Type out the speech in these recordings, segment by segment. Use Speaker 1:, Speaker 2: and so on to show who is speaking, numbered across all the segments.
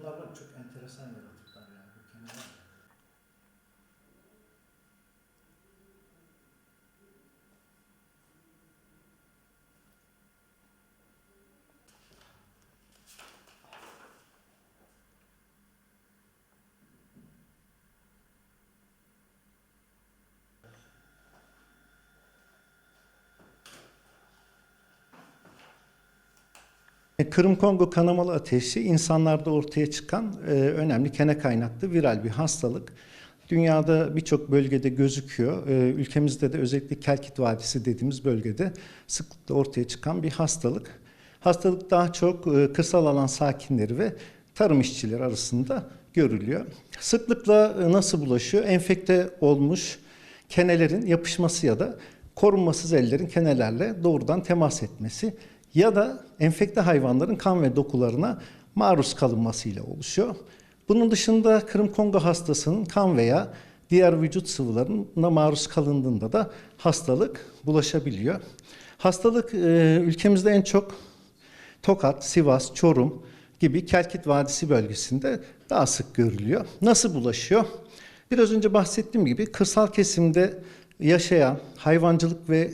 Speaker 1: Bunlar var çok enteresan yaratıklar yani. Bu Kırım Kongo kanamalı ateşi insanlarda ortaya çıkan e, önemli kene kaynaklı viral bir hastalık. Dünyada birçok bölgede gözüküyor. E, ülkemizde de özellikle Kelkit Vadisi dediğimiz bölgede sıklıkla ortaya çıkan bir hastalık. Hastalık daha çok e, kırsal alan sakinleri ve tarım işçileri arasında görülüyor. Sıklıkla e, nasıl bulaşıyor? Enfekte olmuş kenelerin yapışması ya da korunmasız ellerin kenelerle doğrudan temas etmesi ya da enfekte hayvanların kan ve dokularına maruz kalınmasıyla oluşuyor. Bunun dışında Kırım Kongo hastasının kan veya diğer vücut sıvılarına maruz kalındığında da hastalık bulaşabiliyor. Hastalık e, ülkemizde en çok Tokat, Sivas, Çorum gibi Kelkit Vadisi bölgesinde daha sık görülüyor. Nasıl bulaşıyor? Biraz önce bahsettiğim gibi kırsal kesimde yaşayan, hayvancılık ve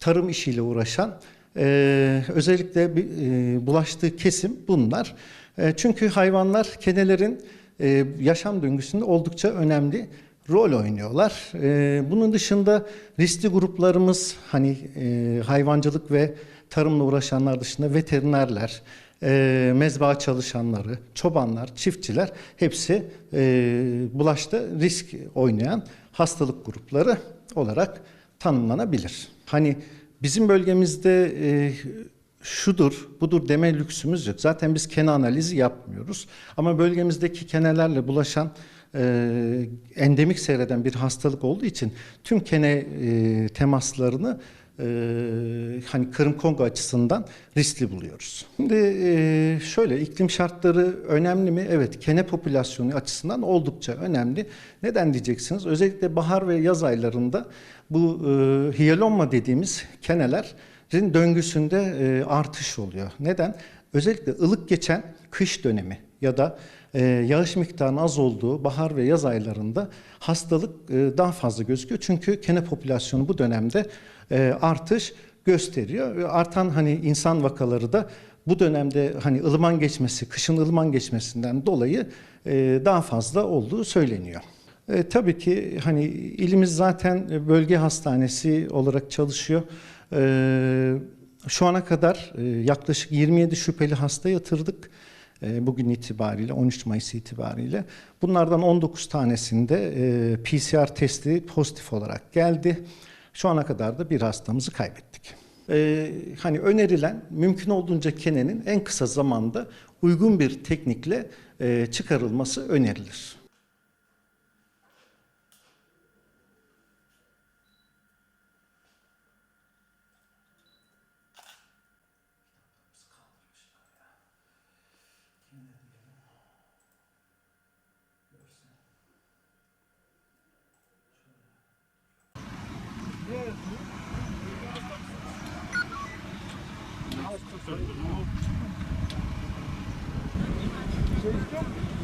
Speaker 1: tarım işiyle uğraşan e, özellikle e, bulaştığı kesim bunlar. E, çünkü hayvanlar kenelerin e, yaşam döngüsünde oldukça önemli rol oynuyorlar. E, bunun dışında riskli gruplarımız hani e, hayvancılık ve tarımla uğraşanlar dışında veterinerler, e, mezba çalışanları, çobanlar, çiftçiler hepsi e, bulaşta risk oynayan hastalık grupları olarak tanımlanabilir. Hani bizim bölgemizde e, şudur, budur deme lüksümüz yok. Zaten biz kene analizi yapmıyoruz. Ama bölgemizdeki kenelerle bulaşan e, endemik seyreden bir hastalık olduğu için tüm kene e, temaslarını e, hani Kırım Kongo açısından riskli buluyoruz. Şimdi e, şöyle iklim şartları önemli mi? Evet kene popülasyonu açısından oldukça önemli. Neden diyeceksiniz? Özellikle bahar ve yaz aylarında bu e, hiyalomma dediğimiz kenelerin döngüsünde e, artış oluyor. Neden? Özellikle ılık geçen kış dönemi ya da e, yağış miktarının az olduğu bahar ve yaz aylarında hastalık e, daha fazla gözüküyor. Çünkü kene popülasyonu bu dönemde e, artış gösteriyor. Artan hani insan vakaları da bu dönemde hani ılıman geçmesi, kışın ılıman geçmesinden dolayı e, daha fazla olduğu söyleniyor. E, tabii ki hani ilimiz zaten bölge hastanesi olarak çalışıyor. E, şu ana kadar e, yaklaşık 27 şüpheli hasta yatırdık. E, bugün itibariyle 13 Mayıs itibariyle. Bunlardan 19 tanesinde e, PCR testi pozitif olarak geldi. Şu ana kadar da bir hastamızı kaybettik. E, hani önerilen mümkün olduğunca kenenin en kısa zamanda uygun bir teknikle e, çıkarılması önerilir.
Speaker 2: Thank you.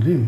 Speaker 2: 对。